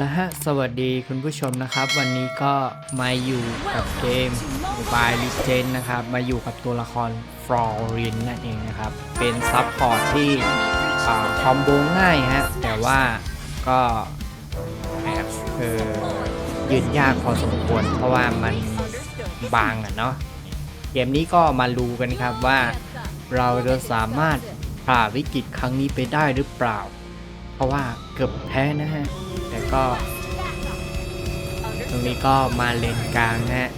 ละฮะ สวัสดีคุณผู้ชมนะครับ วันนี้ก็มาอยู่กับเกม Mobile Legends นะครับ มาอยู่กับตัวละครฟลอรินนั่นเองนะครับ เป็นซับพอร์ตที่คอมโบง่ายฮะ แต่ว่าก็แอบเออยืนยากพอสมควร เพราะว่ามันบางอะเนาะเกมนี้ก็มาดูกันครับว่า เราจะสามารถผ่าวิกฤตครั้งนี้ไปได้หรือเปล่า เพราะว่าเกือบแพ้นะฮะ แต่ก็ตรงนี้ก็มาเลนกลางนะฮะ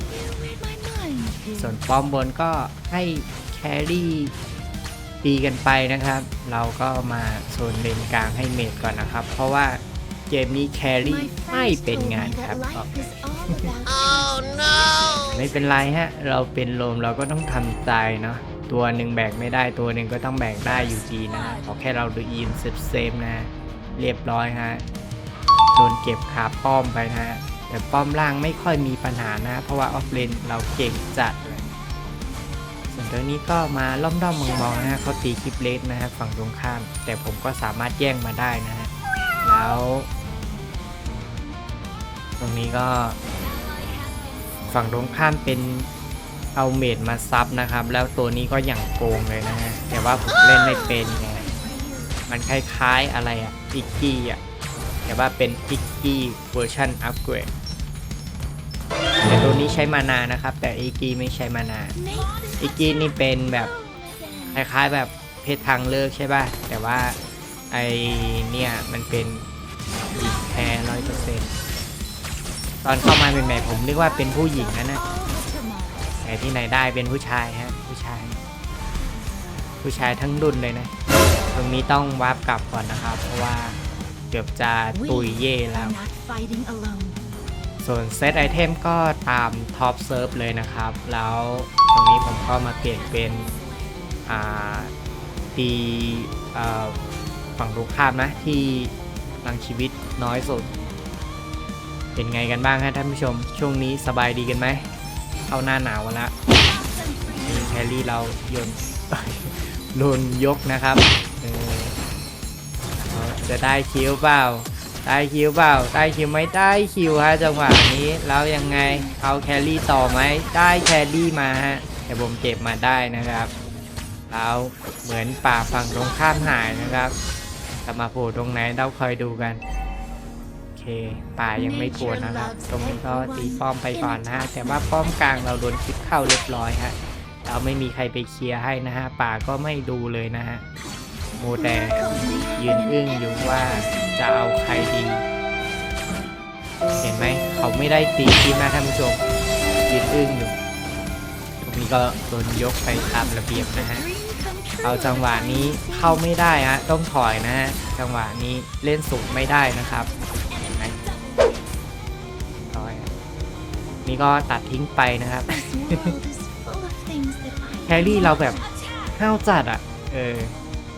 ส่วนป้อมบนก็ให้แครี่ตีกันไปนะครับ เราก็มาโซนเลนกลางให้เมดก่อนนะครับ เพราะว่าเกมนี้แครี่ไม่เป็นงานครับบอกเลยไม่เป็นไรฮะ เราเป็นโลมเราก็ต้องทำใจเนาะ ตัวหนึ่งแบกไม่ได้ตัวหนึ่งก็ต้องแบกได้อยู่ดีนะ ขอแค่เราดูอินเซฟเซฟนะ เรียบร้อยฮะโดนเก็บขาป้อมไปนะฮะแต่ป้อมล่างไม่ค่อยมีปัญหานะ เพราะว่าออฟเลนเราเก่งจัดเลยส่วนตัวนี้ก็มาล่อมด้อมมองๆนะฮะเขาตีคลิปเลสนะฮะฝั่งตรงข้าม แต่ผมก็สามารถแย่งมาได้นะฮะแล้ว ตรงนี้ก็ฝั่งตรงข้ามเป็นเอาเมดมาซับนะครับ แล้วตัวนี้ก็อย่างโกงเลยนะฮะแต่ว่าผมเล่นไม่เป็นไงมันคล้ายๆอะไรอะ อิกกี้อะแต่ว่าเป็นอิกกี้เวอร์ชันอัปเกรดแต่ตัวนี้ใช้มานานะครับ แต่อิกกี้ไม่ใช้มานาอิกกี้นี่เป็นแบบคล้ายๆแบบเพชรทางเลิกใช่ป่ะ แต่ว่าไอเนี่ยมันเป็นอีกแค่ร้อยเปอร์เซ็นต์ตอนเข้ามาใหม่ๆผมนึกว่าเป็นผู้หญิงนะนะแต่ที่ไหนได้เป็นผู้ชายฮะผู้ชาย ผู้ชายทั้งรุ่นเลยนะ ตรงนี้ต้องวาร์ปกลับก่อนนะครับ เพราะว่าเกือบจะตุยเย่แล้ว ส่วนเซตไอเทมก็ตามท็อปเซิร์ฟเลยนะครับ แล้วตรงนี้ผมก็มาเปลี่ยนเป็นอ่าตีเอ่อฝั่งตรงข้ามนะที่พลังชีวิตน้อยสุด เป็นไงกันบ้างฮะท่านผู้ชม ช่วงนี้สบายดีกันไหม เข้าหน้าหนาวกันละมีแครี่เราโยนโดนยกนะครับเออเอา จะได้คิวเปล่า ได้คิวเปล่า ได้คิวไหมได้คิวฮะจังหวะนี้ แล้วยังไง เอาแครี่ต่อไหม ได้แครี่มาฮะ แต่ผมเก็บมาได้นะครับ แล้วเหมือนป่าฝั่งตรงข้ามหายนะครับจะมาโผล่ตรงไหนเราคอยดูกันโอเคป่ายังไม่ปวดนะครับ ตรงนี้ก็ตีป้อมไปก่อนนะฮะ แต่ว่าป้อมกลางเราโดนคลิปเข้าเรียบร้อยฮะ เราไม่มีใครไปเคลียร์ให้นะฮะ ป่าก็ไม่ดูเลยนะฮะ มแต่ยืนอึ้งอยู่ว่าจะเอาใครดี เห็นไหม เขาไม่ได้ตีคลิปนะท่านผู้ชม ยืนอึ้งอยู่ ตรงนี้ก็โดนยกไปตามระเบียบนะฮะ เอาจังหวะนี้เข้าไม่ได้ฮะ ต้องถอยนะฮะ จังหวะนี้เล่นสูงไม่ได้นะครับเห็นไหมถอยนี่ก็ตัดทิ้งไปนะครับแครี่เราแบบห้าวจัดอะ เออ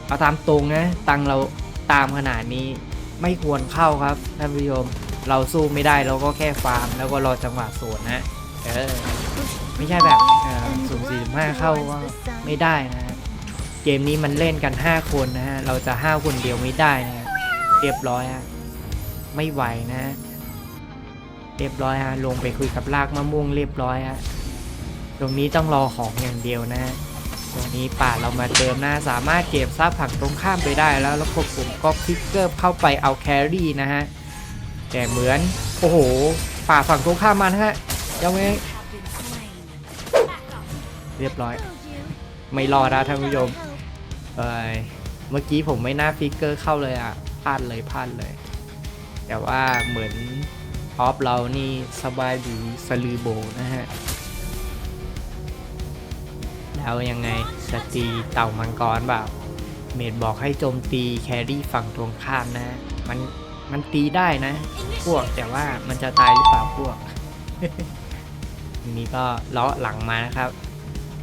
เอาตามตรงนะ ตังเราตามขนาดนี้ไม่ควรเข้าครับท่านผู้ชมเราสู้ไม่ได้เราก็แค่ฟาร์ม แล้วก็รอจังหวะสวนนะเออไม่ใช่แบบสุ่มสี่สุ่มห้าเข้าก็ไม่ได้นะเกมนี้มันเล่นกัน 5 คนนะฮะเราจะ 5 คนเดียวไม่ได้นะเรียบร้อยฮะไม่ไหวนะเรียบร้อยฮะลงไปคุยกับลากมะม่วงเรียบร้อยฮะตรงนี้ต้องรอของอย่างเดียวนะ ตรงนี้ป่าเรามาเติมนะสามารถเก็บซับผักตรงข้ามไปได้แล้ว แล้วก็ผมก็คลิกเกอร์เข้าไปเอาแครี่นะฮะ แต่เหมือน โอ้โห ป่าฝั่งตรงข้ามมันฮะยังไงเรียบร้อย ไม่รอดนะท่านผู้ชมเอ้ยเมื่อกี้ผมไม่น่าฟิกเกอร์เข้าเลยอะพลาดเลยพลาดเลย แต่ว่าเหมือนออฟเรานี่สบายดีสลือโบนะฮะ แล้วยังไงสตีเต่ามังกรเปล่าเมดบอกให้โจมตีแครี่ฝั่งตรงข้ามนะ มันมันตีได้นะ พวกแต่ว่ามันจะตายหรือเปล่าพวกทีนี้ก็เลาะหลังมานะครับ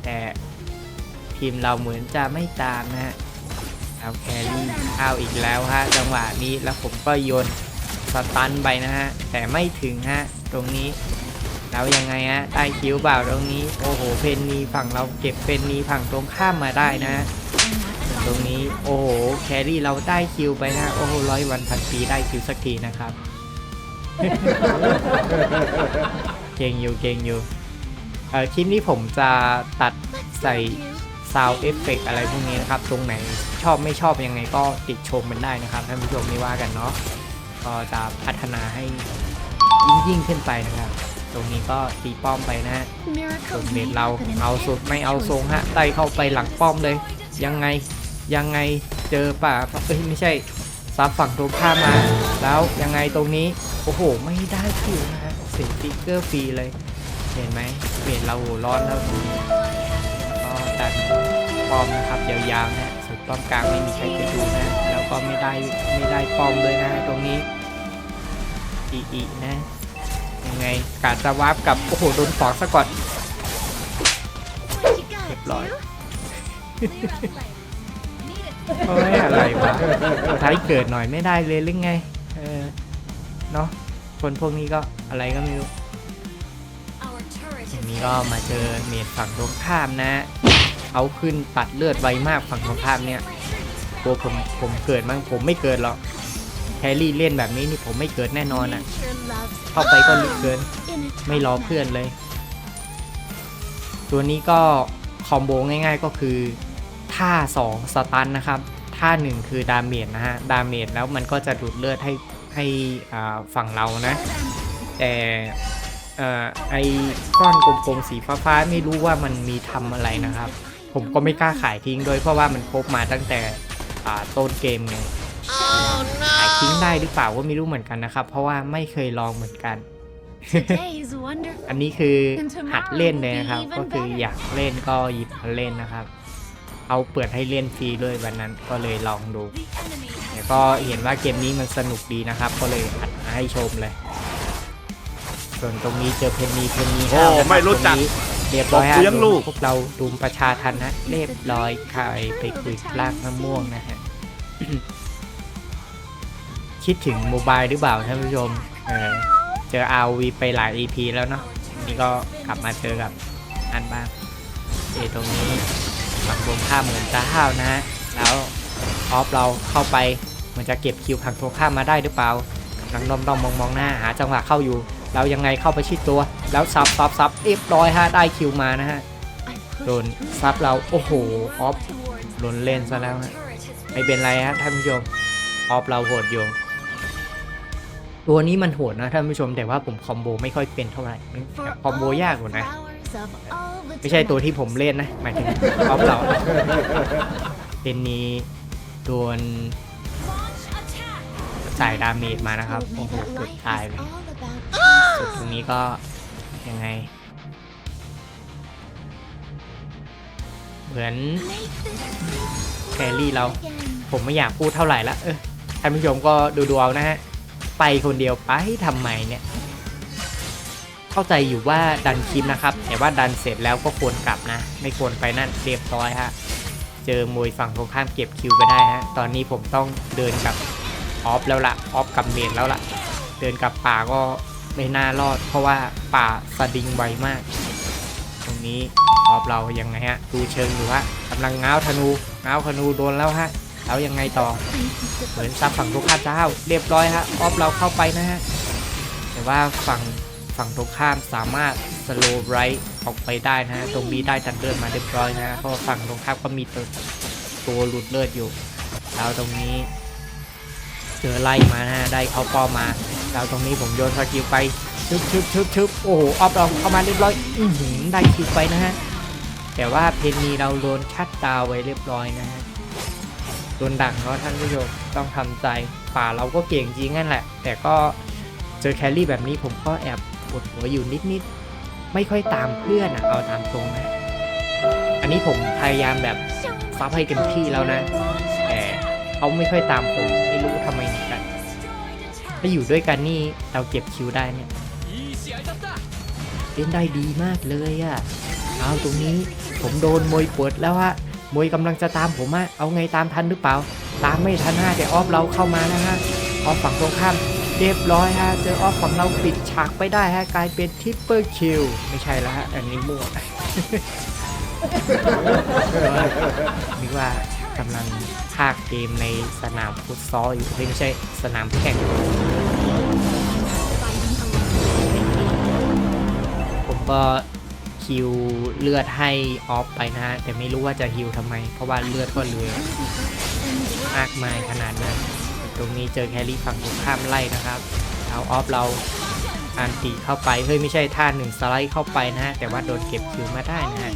แต่ทีมเราเหมือนจะไม่ตามนะฮะเอาแครี่เอาอีกแล้วฮะจังหวะนี้แล้วผมก็โยนสตันไปนะฮะแต่ไม่ถึงฮะตรงนี้ แล้วยังไงฮะได้คิวเปล่าตรงนี้ โอ้โห เพนนีฝั่งเราเก็บเพนนีฝั่งตรงข้ามมาได้นะฮะตรงนี้โอ้โหแครี่เราได้คิวไปนะโอ้โหร้อยวันพันปีได้คิวสักทีนะครับ เก่งอยู่เก่งอยู่เออคลิปนี้ผมจะตัดใส่ซาวเอฟเฟกอะไรพวกนี้นะครับ ตรงไหนชอบไม่ชอบยังไงก็ติดชมมันได้นะครับท่านผู้ชมไม่ว่ากันเนาะก็จะพัฒนาให้ยิ่งยิ่งขึ้นไปนะครับ ตรงนี้ก็ตีป้อมไปนะฮะส่วนเมดเราเอาสุดไม่เอาทรงฮะไต่เข้าไปหลังป้อมเลย ยังไงยังไงเจอป่าเอ้ยไม่ใช่ซับฝั่งตรงข้ามมา แล้วยังไงตรงนี้ โอ้โห ไม่ได้คิวนะฮะเสียฟิกเกอร์ฟรีเลย เห็นไหมเมดเราหัวร้อนแล้วก็ดันป้อมนะครับยาวๆนะสุดป้อมกลางไม่มีใครจะดูนะแล้วก็ไม่ได้ไม่ได้ป้อมเลยนะตรงนี้อีอีนะยัง ไงกาดจะวาร์ปกับ โอ้โห โดนสองซะก่อนเรียบร้อยโอ้ยอะไรวะท้ายเกิดหน่อยไม่ได้เลยหรือไง เออ เนาะคนพวกนี้ก็อะไรก็ไม่รู้ทีนี้ก็มาเจอเมดฝั่งตรงข้ามนะ เอาขึ้นตัดเลือดไวมากฝั่งตรงข้ามเนี่ยตัวผมผมเกิดมั้งผมไม่เกิดหรอก ครี่เล่นแบบนี้นี่ผมไม่เกิดแน่นอนอะ เข้าไปก็ลึกเกิน ไม่รอเพื่อนเลย ตัวนี้ก็คอมโบง่ายๆก็คือท่า 2 สตันนะครับ ท่า 1 คือดาเมจนะฮะ ดาเมจแล้วมันก็จะดูดเลือดให้ให้อ่าฝั่งเรานะ แต่เอ่อไอก้อนกลมๆสีฟ้าๆไม่รู้ว่ามันมีทำอะไรนะครับ ผมก็ไม่กล้าขายทิ้งด้วยเพราะว่ามันพบมาตั้งแต่อ่าต้นเกมไง ขายทิ้งได้หรือเปล่าก็ไม่รู้เหมือนกันนะครับ เพราะว่าไม่เคยลองเหมือนกัน อันนี้คือหัดเล่นเลยนะครับ ก็คืออยากเล่นก็หยิบมาเล่นนะครับ เอาเปิดให้เล่นฟรีด้วยวันนั้นก็เลยลองดูแต่ก็เห็นว่าเกมนี้มันสนุกดีนะครับ ก็เลยอัดมาให้ชมเลย ส่วนตรงนี้เจอเพนนีเพนนีโอ้ห้าวนะครับไม่รู้จักตงนี้เรียบร้อยฮะบอกเลี้ยงลูกพวกเราดูมประชาทันนะเรียบร้อยใครไปคุยลากมะม่วงนะฮะ คิดถึงโมบายหรือเปล่าท่านผู้ชม เออเจอ RV ไปหลาย EP แล้วเนาะนี่ก็กลับมาเจอกับอันบ้างเอตรงนี้ฝั่งตรงข้ามเหมือนจะห้าวนะฮะ แล้วออฟเราเข้าไปเหมันจะเก็บคิวฝั่งตรงข้ามมาได้หรือเปล่ากำลังด้อมด้อมมองมองหน้าหาจังหวะเข้าอยู่ แล้วยังไงเข้าไปชิดตัว แล้วซับซับซับเรียบร้อยฮะได้คิวมานะฮะโดนซับเราโอ้โหออฟโดนเล่นซะแล้วฮะไม่เป็นไรฮะท่านผู้ชมออฟเราโหดอยู่ ตัวนี้มันโหดนะท่านผู้ชมแต่ว่าผมคอมโบไม่ค่อยเป็นเท่าไหร่คอมโบยากกว่านะ ไม่ใช่ตัวที่ผมเล่นนะหมายถึงออฟเราเป็นนี้โดนจ่ายดาเมจมานะครับโอ้โหเกือบตายเลยสุดตรงนี้ก็ยังไง เหมือนแครี่เรา ผมไม่อยากพูดเท่าไหร่ละเออท่านผู้ชมก็ดูดูเอานะฮะ ไปคนเดียวไปทำไมเนี่ย เข้าใจอยู่ว่าดันคลิปนะครับ แต่ว่าดันเสร็จแล้วก็ควรกลับนะ ไม่ควรไปนั่นเรียบร้อยฮะ เจอมวยฝั่งตรงข้ามเก็บคิวไปได้ฮะ ตอนนี้ผมต้องเดินกับออฟแล้วละออฟกับเมนแล้วละเดินกับป่าก็ไม่น่ารอด เพราะว่าป่าสดิงไวมาก ตรงนี้ออฟเรายังไงฮะ ดูเชิงอยู่ฮะกำลังง้าวธนูง้าวธนูโดนแล้วฮะ แล้วยังไงต่อเหมือนซับฝั่งตรงข้ามเจ้าเรียบร้อยฮะออฟเราเข้าไปนะฮะแต่ว่าฝั่งฝั่งตรงข้ามสามารถสโลว์ไรท์ออกไปได้นะฮะตรงนี้ได้ตันเดินมาเรียบร้อยนะฮะเพราะฝั่งตรงข้ามก็มีตัวตัวหลุดเลือดอยู่แล้วตรงนี้เจอไล่มานะฮะได้เข้าป้อมมาแล้วตรงนี้ผมโยนสกิลไปชึบชึบชึบชึบโอ้โหออฟเราเข้ามาเรียบร้อยอืได้คิวไปนะฮะแต่ว่าเพนนีเราโดนชัดดาไว้เรียบร้อยนะฮะ โดนดักเนาะท่านผู้ชมต้องทำใจป่าเราก็เก่งจริงนั่นแหละ แต่ก็เจอแครี่แบบนี้ผมก็แอบปวดหัวอยู่นิดๆไม่ค่อยตามเพื่อนอะเอาตามตรงนะอันนี้ผมพยายามแบบซับให้เต็มที่แล้วนะ แต่เขาไม่ค่อยตามผมไม่รู้ทำไมเหมือนกันถ้าอยู่ด้วยกันนี่เราเก็บคิวได้เนี่ยเล่นได้ดีมากเลยอะเอาตรงนี้ผมโดนมวยปวดแล้วฮะ มวยกำลังจะตามผมอะเอาไงตามทันหรือเปล่า ตามไม่ทันฮะแต่ออฟเราเข้ามานะฮะออฟฝั่งตรงข้ามเรียบร้อยฮะเจอออฟฝั่งเราปิดฉากไปได้ฮะกลายเป็นทิปเปอร์คิวไม่ใช่แล้วฮะอันนี้มั่วนึกว่ากำลังภาคเกมในสนามฟุตซอลอยู่ไม่ใช่สนามแข่งผมก็ คิวเลือดให้ออฟไปนะฮะแต่ไม่รู้ว่าจะฮิวทำไม เพราะว่าเลือดก็เหลือมากมายขนาดนั้น ตรงนี้เจอแครี่ฝั่งตรงข้ามไล่นะครับเอาออฟเราอันตีเข้าไปเฮ้ยไม่ใช่ท่าหนึ่งสไลด์เข้าไปนะฮะแต่ว่าโดนเก็บคิวมาได้นะฮะ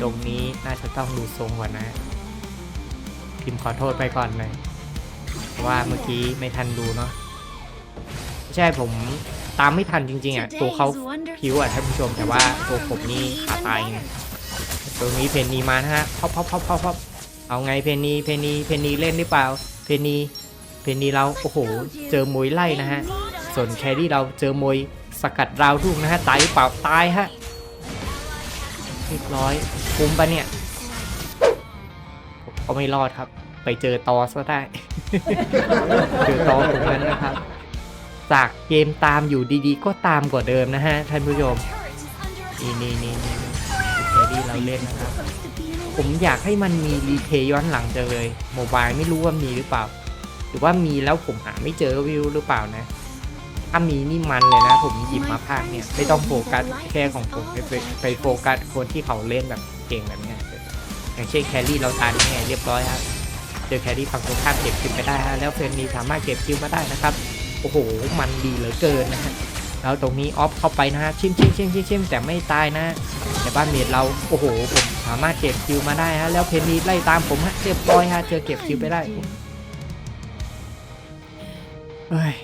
ตรงนี้น่าจะต้องดูทรงก่อนนะพิมพ์ขอโทษไปก่อนเลยว่าเมื่อกี้ไม่ทันดูเนาะ ใช่ผมตามไม่ทันจริงๆอะตัวเขาผิวอะท่านผู้ชมแต่ว่าตัวผมนี่ขาตายไงตรงนี้เพนนีมานะฮะพับพับพับพับพับเอาไงเพนนีเพนนีเพนนีเล่นหรือเปล่า เพนนีเพนนีเราโอ้โห เจอมวยไล่นะฮะส่วนแครี่เราเจอมวยสกัดราวทุ่งนะฮะตายหรือเปล่าตายฮะเรียบร้อยคุ้มปะเนี่ยผมก็ไม่รอดครับ ไปเจอตอซะได้ เจอตอตรงนั้นนะครับ จากเกมตามอยู่ดีๆ ก็ตามกว่าเดิมนะฮะท่านผู้ชมนี่นี่นี่นี่แครี่เราเล่นนะครับ ผมอยากให้มันมีรีเพย์ย้อนหลังจังเลยโมบายไม่รู้ว่ามีหรือเปล่า หรือว่ามีแล้วผมหาไม่เจอวิวหรือเปล่านะถ้ามีนี่มันเลยนะ ผมหยิบมาภาคเนี่ยไม่ต้องโฟกัสแค่ของผมไปไปไปโฟกัสคนที่เขาเล่นแบบเก่งแบบเนี้ยอย่างเช่นแครี่เราตายนี่ไงเรียบร้อยครับเจอแครี่ฝั่งตรงข้ามเก็บคิวไปได้ฮะแล้วเฟรนนีสามารถเก็บคิวมาได้นะครับ โอ้โห มันดีเหลือเกินนะฮะแล้วตรงนี้ออฟเข้าไปนะฮะชิมชิมชิมชิมชิมแต่ไม่ตายนะแต่บ้านเมดเราโอ้โห ผมสามารถเก็บคิวมาได้ฮะแล้วเพนนีไล่ตามผมฮะเรียบร้อยฮะเจอเก็บคิวไปได้เฮ้ย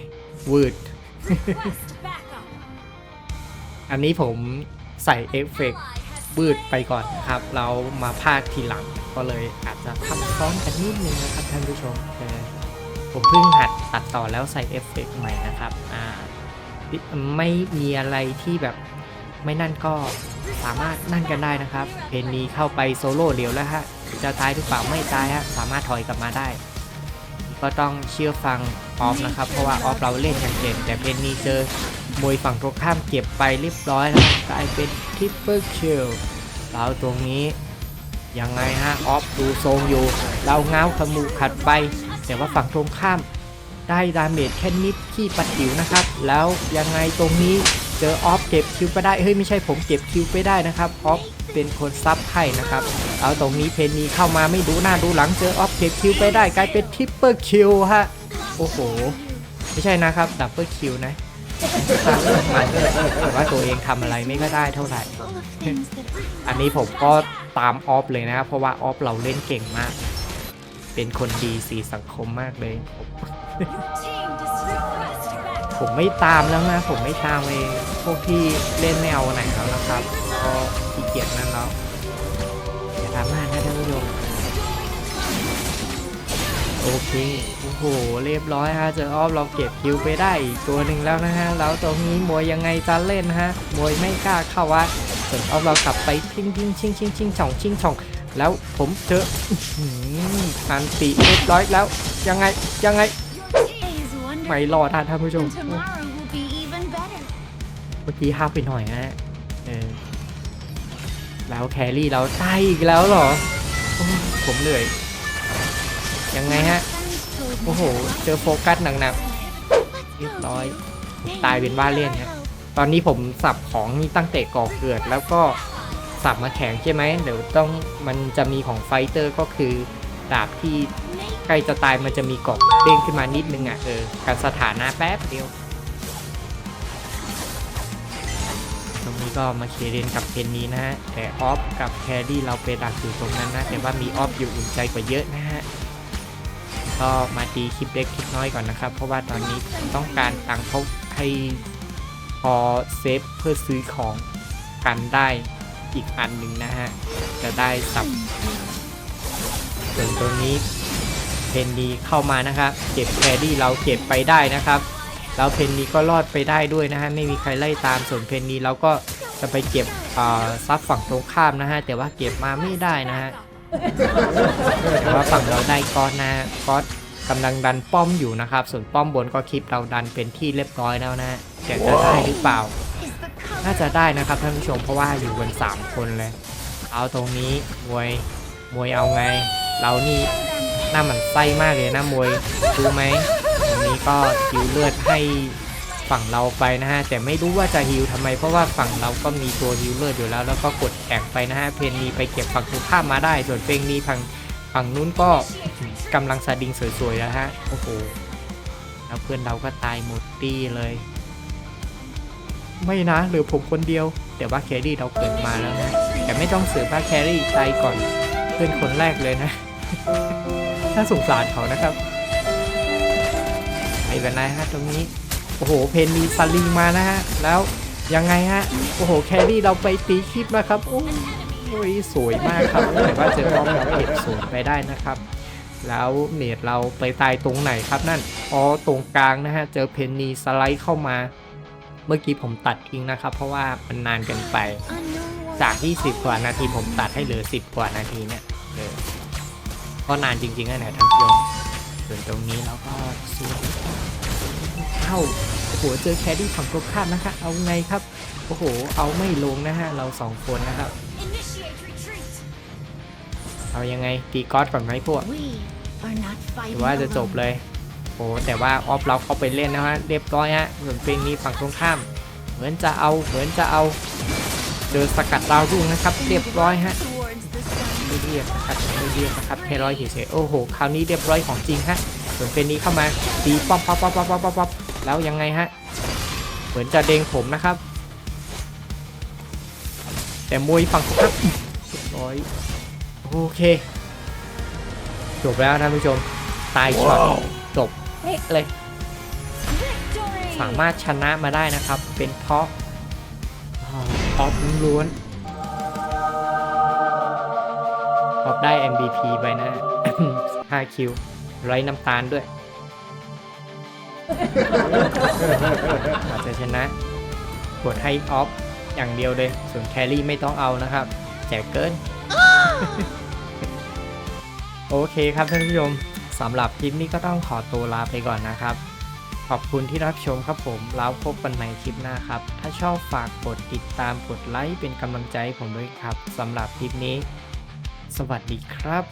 วืดอันนี้ผมใส่เอฟเฟกต์บืดไปก่อนนะครับ เรามาพากทีหลังก็เลยอาจจะทับซ้อนกันนิดนึงนะครับท่านผู้ชม ผมเพิ่งหัดตัดต่อแล้วใส่เอฟเฟกต์ใหม่นะครับอ่าไม่มีอะไรที่แบบไม่นั่นก็สามารถนั่นกันได้นะครับ เพนนีเข้าไปโซโล่เดียวแล้วฮะจะตายหรือเปล่าไม่ตายฮะสามารถถอยกลับมาได้ ก็ต้องเชื่อฟังออฟนะครับ เพราะว่าออฟเราเล่นอย่างเก่งแต่เพนนีเจอมวยฝั่งตรงข้ามเก็บไปเรียบร้อยแล้วกลายเป็นทิปเปอร์คิลเราตรงนี้ยังไงฮะออฟดูทรงอยู่ เราเงาขมูขัดไป แต่ว่าฝั่งตรงข้ามได้ดาเมจแค่นิดที่ปัดจิ๋วนะครับ แล้วยังไงตรงนี้เจอออฟเก็บคิวไปได้ เฮ้ยไม่ใช่ผมเก็บคิวไปได้นะครับออฟเป็นคนซับให้นะครับเอาตรงนี้เพนนีเข้ามาไม่ดูหน้าดูหลังเจอออฟเก็บคิวไปได้กลายเป็นทริปเปอร์คิวฮะโอ้โห ไม่ใช่นะครับดับเบิลคิวนะมันแต่ว่าตัวเองทำอะไรไม่ก็ได้เท่าไหร่ อันนี้ผมก็ตามออฟเลยนะครับเพราะว่าออฟเราเล่นเก่งมาก เป็นคนดีสีสังคมมากเลย ผมผมไม่ตามแล้วนะผมไม่ตามเลยพวกที่เล่นไม่เอาไหนแล้วนะครับก็ขี้เกียจนั่นแล้วอย่าทำมากนะท่านผู้ชมโอเคโอ้โหเรียบร้อยฮะเจอออฟเราเก็บคิวไปได้อีกตัวหนึ่งแล้วนะฮะแล้วตรงนี้มวยยังไงจะเล่นฮะมวยไม่กล้าเข้าวัดส่วนออฟเรากลับไปทิ้งทิ้งชิงชิงชิงช่องชิงช่อง แล้วผมเจออืมอันตีเรียบร้อยแล้ว ยังไงยังไงไม่รอดท่านผู้ชมเมื่อกี้ห้าไปหน่อยฮะเออแล้วแครี่เราตายอีกแล้วเหรอ ผมเหนื่อย ยังไงฮะ โอ้โห เจอโฟกัสหนักๆเรียบร้อย ตายเป็นบ้าเล่นฮะตอนนี้ผมสับของนี่ตั้งแต่ก่อเกิดแล้วก็ สับมาแข็งใช่ไหมเดี๋ยวต้องมันจะมีของไฟเตอร์ก็คือดาบที่ใกล้จะตายมันจะมีเกาะเด้งขึ้นมานิดนึงอะเออการสถานะแป๊บเดียว ตรงนี้ก็มาเคเรนกับเพนนี้นะฮะแต่ออฟกับแครี่เราเป็นดักอยู่ตรงนั้นนะแต่ว่ามีออฟอยู่อุ่นใจกว่าเยอะนะฮะก็มาตีคลิปเล็กคลิปน้อยก่อนนะครับ เพราะว่าตอนนี้ต้องการตังค์เขาให้พอเซฟเพื่อซื้อของกันได้ อีกอันหนึ่งนะฮะ จะได้สับส่วนตรงนี้เพนนีเข้ามานะครับเก็บแครี่เราเก็บไปได้นะครับแล้วเพนนีก็รอดไปได้ด้วยนะฮะไม่มีใครไล่ตามส่วนเพนนีเราก็จะไปเก็บอ่าซับฝั่งตรงข้ามนะฮะแต่ว่าเก็บมาไม่ได้นะฮะแต่ว่าฝั่งเราได้ก้อนนะก้อนกำลังดันป้อมอยู่นะครับ ส่วนป้อมบนก็คลิปเราดันเป็นที่เรียบร้อยแล้วนะแต่จะได้หรือเปล่า น่าจะได้นะครับท่านผู้ชมเพราะว่าอยู่กันสามคนเลย เอาตรงนี้มวยมวยเอาไง เรานี่หน้าหมันไส้มากเลยนะมวยรู้ไหมตรงนี้ก็คิวเลือดให้ฝั่งเราไปนะฮะแต่ไม่รู้ว่าจะฮิลทำไม เพราะว่าฝั่งเราก็มีตัวฮิลเลอร์อยู่แล้ว แล้วก็กดแข่งไปนะฮะเพนนีไปเก็บฝั่งตรงข้ามมาได้ ส่วนเพลงนี้ฝั่งฝั่งนู้นก็กำลังสดิงสวยๆแล้วฮะโอ้โหแล้วเพื่อนเราก็ตายหมดตี้เลย ไม่นะหลือผมคนเดียว แต่ว่าแครี่เราเกิดมาแล้วนะแต่ไม่ต้องเสือกว่าแครี่ตายก่อนเพื่อนคนแรกเลยนะ น่าสงสารเขานะครับไม่เป็นไรฮะตรงนี้โอ้โหเพนมีสลิงมานะฮะแล้วยังไงฮะโอ้โหแครี่เราไปตีคลิปนะครับโอ้ยสวยมากครับแต่ว่าเจอป้อมเราเก็บสวยไปได้นะครับแล้วเนตเราไปตายตรงไหนครับนั่น อ๋อ ตรงกลางนะฮะ เจอเพนนีสไลด์เข้ามา เมื่อกี้ผมตัดทิ้งนะครับ เพราะว่ามันนานเกินไป จาก 20 กว่านาทีผมตัดให้เหลือ 10 กว่านาทีเนี่ยเออก็นานจริงๆนะเนี่ยท่านผู้ชมส่วนตรงนี้เราก็สวยเอ้าโอ้โหเจอแคดดี้ฝั่งตรงข้ามนะคะ เอาไงครับโอ้โห เอาไม่ลงนะฮะ เราสองคนนะครับ เอายังไงตีก๊อตก่อนไหมพวกหรือว่าจะจบเลยโอ้แต่ว่าออฟเราเข้าไปเล่นนะฮะเรียบร้อยฮะส่วนเพลงนี้ฝั่งตรงข้าม เหมือนจะเอาเหมือนจะเอาเดินสกัดดาวรุ่งนะครับ เรียบร้อยฮะไม่เรียกนะครับไม่เรียกนะครับแค่ร้อยเฉยๆโอ้โหคราวนี้เรียบร้อยของจริงฮะส่วนเพลงนี้เข้ามาตีป๊อปป๊อปป๊อปป๊อปป๊อปป๊อปแล้วยังไงฮะเหมือนจะเด้งผมนะครับ แต่มวยฝั่งตรงข้ามเรียบร้อยโอเคจบแล้วท่านผู้ชมตายช็อตจบ เป๊ะเลย สามารถชนะมาได้นะครับ เป็นเพราะออฟล้วนออฟได้ MVP ไปนะ 5 คิว ไร้น้ำตาลด้วย อาจจะชนะกดให้ออฟอย่างเดียวเลย ส่วนแครี่ไม่ต้องเอานะครับ แจกเกิน โอเคครับท่านผู้ชม สำหรับคลิปนี้ก็ต้องขอตัวลาไปก่อนนะครับ ขอบคุณที่รับชมครับผมแล้วพบกันใหม่คลิปหน้าครับ ถ้าชอบฝากกดติดตามกดไลค์เป็นกำลังใจให้ผมด้วยครับสำหรับคลิปนี้ สวัสดีครับ